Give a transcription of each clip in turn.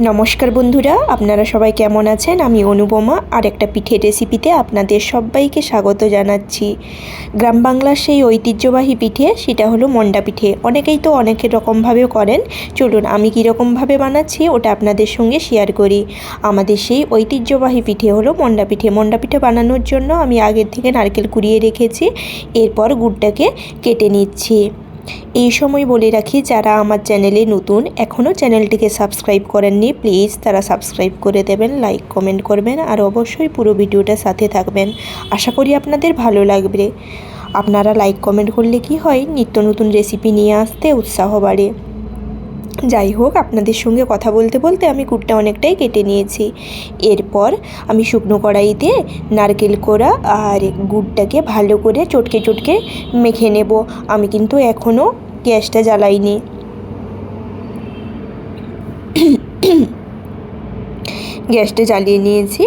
নমস্কার বন্ধুরা, আপনারা সবাই কেমন আছেন? আমি অনুপমা আর একটা পিঠের রেসিপিতে আপনাদের সবাইকে স্বাগত জানাচ্ছি। গ্রাম বাংলার সেই ঐতিহ্যবাহী পিঠে, সেটা হলো মন্ডা পিঠে। অনেকেই তো অনেক রকমভাবেও করেন। চলুন, আমি কীরকমভাবে বানাচ্ছি, ওটা আপনাদের সঙ্গে শেয়ার করি। আমাদের সেই ঐতিহ্যবাহী পিঠে হলো মন্ডা পিঠে। মন্ডা পিঠে বানানোর জন্য আমি আগের থেকে নারকেল কুড়িয়ে রেখেছি। এরপর গুড়টাকে কেটে নিচ্ছি। এই সময় বলে রাখি, যারা আমার চ্যানেলে নতুন এখনও চ্যানেলটিকে সাবস্ক্রাইব করেননি, প্লিজ তারা সাবস্ক্রাইব করে দেবেন, লাইক, কমেন্ট করবেন, আর অবশ্যই পুরো ভিডিওটা সাথে থাকবেন। আশা করি আপনাদের ভালো লাগবে। আপনারা লাইক, কমেন্ট করলে কি হয়, নিত্য নতুন রেসিপি নিয়ে আসতে উৎসাহ বাড়ে। যাই হোক, আপনাদের সঙ্গে কথা বলতে বলতে আমি গুড়টা অনেকটাই কেটে নিয়েছি। এরপর আমি শুকনো কড়াইতে নারকেল কোড়া আর গুড়টাকে ভালো করে চটকে চটকে মেখে নেব। আমি কিন্তু এখনও গ্যাসটা জ্বালাইনি। গ্যাসটা জ্বালিয়ে নিয়েছি।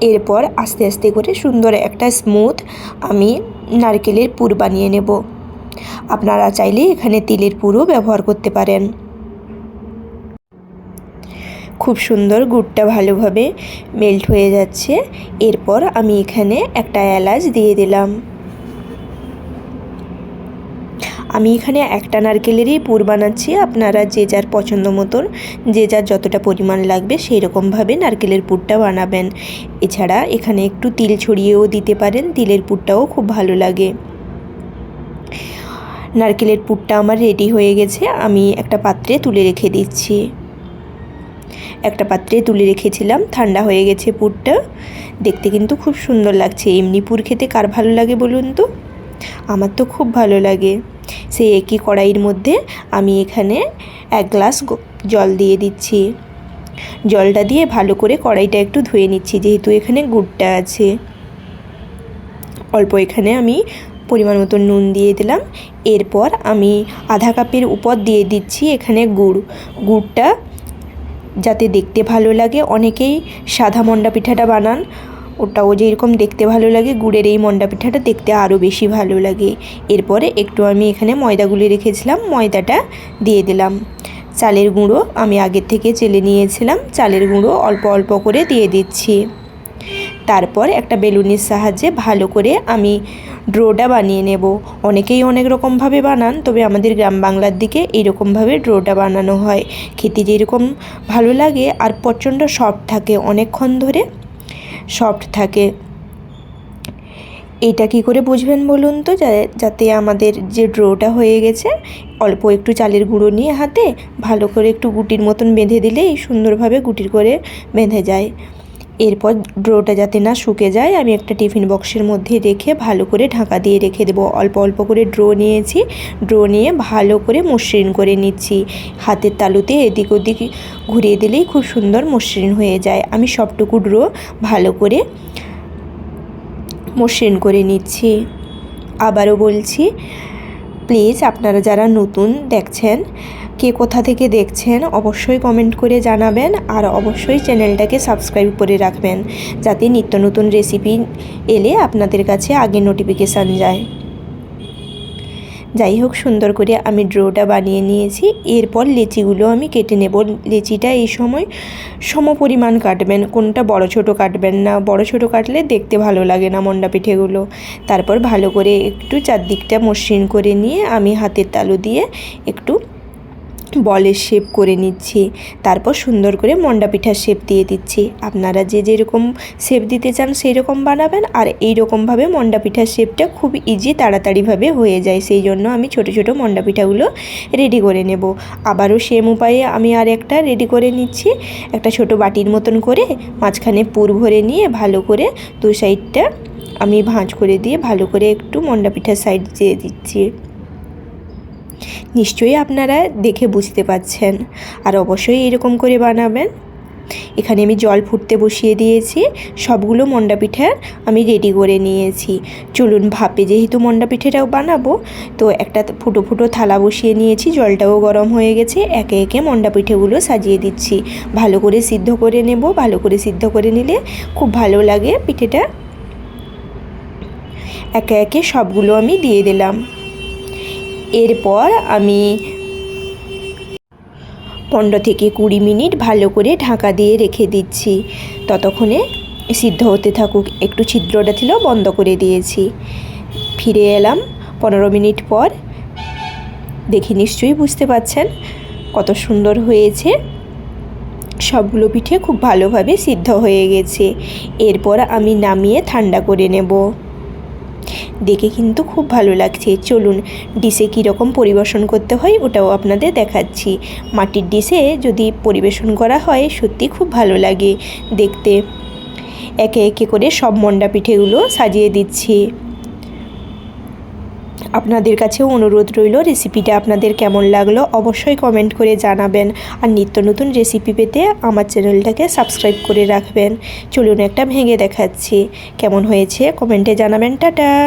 এরপর আস্তে আস্তে করে সুন্দর একটা স্মুথ আমি নারকেলের পুর বানিয়ে নেব। আপনারা চাইলে এখানে তিলের পুরও ব্যবহার করতে পারেন। খুব সুন্দর গুড়টা ভালোভাবে মেল্ট হয়ে যাচ্ছে। এরপর আমি এখানে একটা এলাচ দিয়ে দিলাম। আমি এখানে একটা নারকেলেরই পুর বানাচ্ছি। আপনারা যে যার পছন্দ মতন, যে যার যতটা পরিমাণ লাগবে সেই রকমভাবে নারকেলের পুরটা বানাবেন। এছাড়া এখানে একটু তিল ছড়িয়েও দিতে পারেন, তিলের পুরটাও খুব ভালো লাগে। নারকেলের পুরটা আমার রেডি হয়ে গেছে। আমি একটা পাত্রে তুলে রেখে দিচ্ছি। একটা পাত্রে তুলে রেখেছিলাম, ঠান্ডা হয়ে গেছে পুরটা। দেখতে কিন্তু খুব সুন্দর লাগছে। এমনি পুর খেতে কার ভালো লাগে বলুন তো? আমার তো খুব ভালো লাগে। সেই একই কড়াইয়ের মধ্যে আমি এখানে এক গ্লাস জল দিয়ে দিচ্ছি। জলটা দিয়ে ভালো করে কড়াইটা একটু ধুয়ে নিচ্ছি, যেহেতু এখানে গুড়টা আছে। অল্প এখানে আমি পরিমাণ মতো নুন দিয়ে দিলাম। এরপর আমি আধা কাপের উপর দিয়ে দিচ্ছি এখানে গুড়। গুড়টা যাতে দেখতে ভালো লাগে। অনেকেই সাদা মন্ডা পিঠাটা বানান। ওটাও যেরকম দেখতে ভালো লাগে, গুড়ের এই মন্ডা পিঠাটা দেখতে আরও বেশি ভালো লাগে। এরপরে একটু আমি এখানে ময়দাগুলি রেখেছিলাম, ময়দাটা দিয়ে দিলাম। চালের গুঁড়ো আমি আগের থেকে চেলে নিয়েছিলাম, চালের গুঁড়ো অল্প অল্প করে দিয়ে দিচ্ছি। তারপর একটা বেলুনের সাহায্যে ভালো করে আমি ড্রোটা বানিয়ে নেব। অনেকেই অনেক রকমভাবে বানান, তবে আমাদের গ্রাম বাংলার দিকে এইরকমভাবে ড্রোটা বানানো হয়। খেতে যেরকম ভালো লাগে আর প্রচণ্ড সফট থাকে, অনেকক্ষণ ধরে সফট থাকে। এটা কি করে বুঝবেন বলুন তো? যাতে আমাদের যে ড্রোটা হয়ে গেছে, অল্প একটু চালের গুঁড়ো নিয়ে হাতে ভালো করে একটু গুটির মতন বেঁধে দিলেই সুন্দরভাবে গুটির করে বেঁধে যায়। এরপর ড্রোটা যাতে না শুকে যায়, আমি একটা টিফিন বক্সের মধ্যে রেখে ভালো করে ঢাকা দিয়ে রেখে দেবো। অল্প অল্প করে ড্রো নিয়েছি। ড্রো নিয়ে ভালো করে মসৃণ করে নিচ্ছি। হাতের তালুতে এদিক ওদিক ঘুরিয়ে দিলেই খুব সুন্দর মসৃণ হয়ে যায়। আমি সবটুকু ড্রো ভালো করে মসৃণ করে নিচ্ছি। আবারও বলছি প্লিজ আপনারা যারা নতুন দেখছেন, কে কোথা থেকে দেখছেন, অবশ্যই কমেন্ট করে জানাবেন আর অবশ্যই চ্যানেলটাকে সাবস্ক্রাইব করে রাখবেন, যাতে নিত্য নতুন রেসিপি এলে আপনাদের কাছে আগে নোটিফিকেশান যায়। যাই হোক, সুন্দর করে আমি ড্রোটা বানিয়ে নিয়েছি। এরপর লেচিগুলো আমি কেটে নেব। লেচিটা এই সময় সম পরিমাণ কাটবেন। কোনটা বড় ছোট কাটবেন না। বড় ছোট কাটলে দেখতে ভালো লাগে না মন্ডা পিঠেগুলো। তারপর ভালো করে একটু চারদিকটা মসৃণ করে নিয়ে আমি হাতের তালু দিয়ে একটু বলের শেপ করে নিচ্ছি। তারপর সুন্দর করে মন্ডা পিঠার শেপ দিয়ে দিচ্ছি। আপনারা যে যেরকম শেপ দিতে চান সেই রকম বানাবেন আর এই রকমভাবে মন্ডা পিঠার শেপটা খুব ইজি তাড়াতাড়িভাবে হয়ে যায়। সেই জন্য আমি ছোট ছোট মন্ডা পিঠাগুলো রেডি করে নেব। আবারও সেম উপায়ে আমি আর একটা রেডি করে নিচ্ছি। একটা ছোট বাটির মতন করে মাঝখানে পুর ভরে নিয়ে ভালো করে দু সাইডটা আমি ভাঁজ করে দিয়ে ভালো করে একটু মন্ডা পিঠার সাইড দিয়ে দিচ্ছি। নিশ্চয়ই আপনারা দেখে বুঝতে পাচ্ছেন আর অবশ্যই এরকম করে বানাবেন। এখানে আমি জল ফুটতে বসিয়ে দিয়েছি। সবগুলো মন্ডা পিঠার আমি রেডি করে নিয়েছি। চলুন ভাপে যেহেতু মন্ডা পিঠেটাও বানাবো, তো একটা ফুটো ফুটো থালা বসিয়ে নিয়েছি। জলটাও গরম হয়ে গেছে। একে একে মন্ডা পিঠেগুলো সাজিয়ে দিচ্ছি। ভালো করে সিদ্ধ করে নেব। ভালো করে সিদ্ধ করে নিলে খুব ভালো লাগে পিঠেটা। একে একে সবগুলো আমি দিয়ে দিলাম। এরপর আমি পনেরো থেকে কুড়ি মিনিট ভালো করে ঢাকা দিয়ে রেখে দিচ্ছি। ততক্ষণে সিদ্ধ হতে থাকুক, একটু ছিদ্রটা ছিল, বন্ধ করে দিয়েছি। ফিরে এলাম পনেরো মিনিট পর। দেখে নিশ্চয়ই বুঝতে পাচ্ছেন কত সুন্দর হয়েছে। সবগুলো পিঠে খুব ভালোভাবে সিদ্ধ হয়ে গেছে। এরপর আমি নামিয়ে ঠান্ডা করে নেব। দেখে কিন্তু খুব ভালো লাগছে। চলুন, ডিশে কীরকম পরিবেশন করতে হয় ওটাও আপনাদের দেখাচ্ছি। মাটির ডিশে যদি পরিবেশন করা হয়, সত্যি খুব ভালো লাগে দেখতে। একে একে করে সব মন্ডা পিঠেগুলো সাজিয়ে দিচ্ছি। আপনাদের কাছেও অনুরোধ রইল রেসিপিটা আপনাদের কেমন লাগল অবশ্যই কমেন্ট করে জানাবেন। আর নিত্য নতুন রেসিপি পেতে আমার চ্যানেলটাকে সাবস্ক্রাইব করে রাখবেন। চলুন একটা ভেঙে দেখাচ্ছি। কেমন হয়েছে কমেন্টে জানাবেন। টাটা!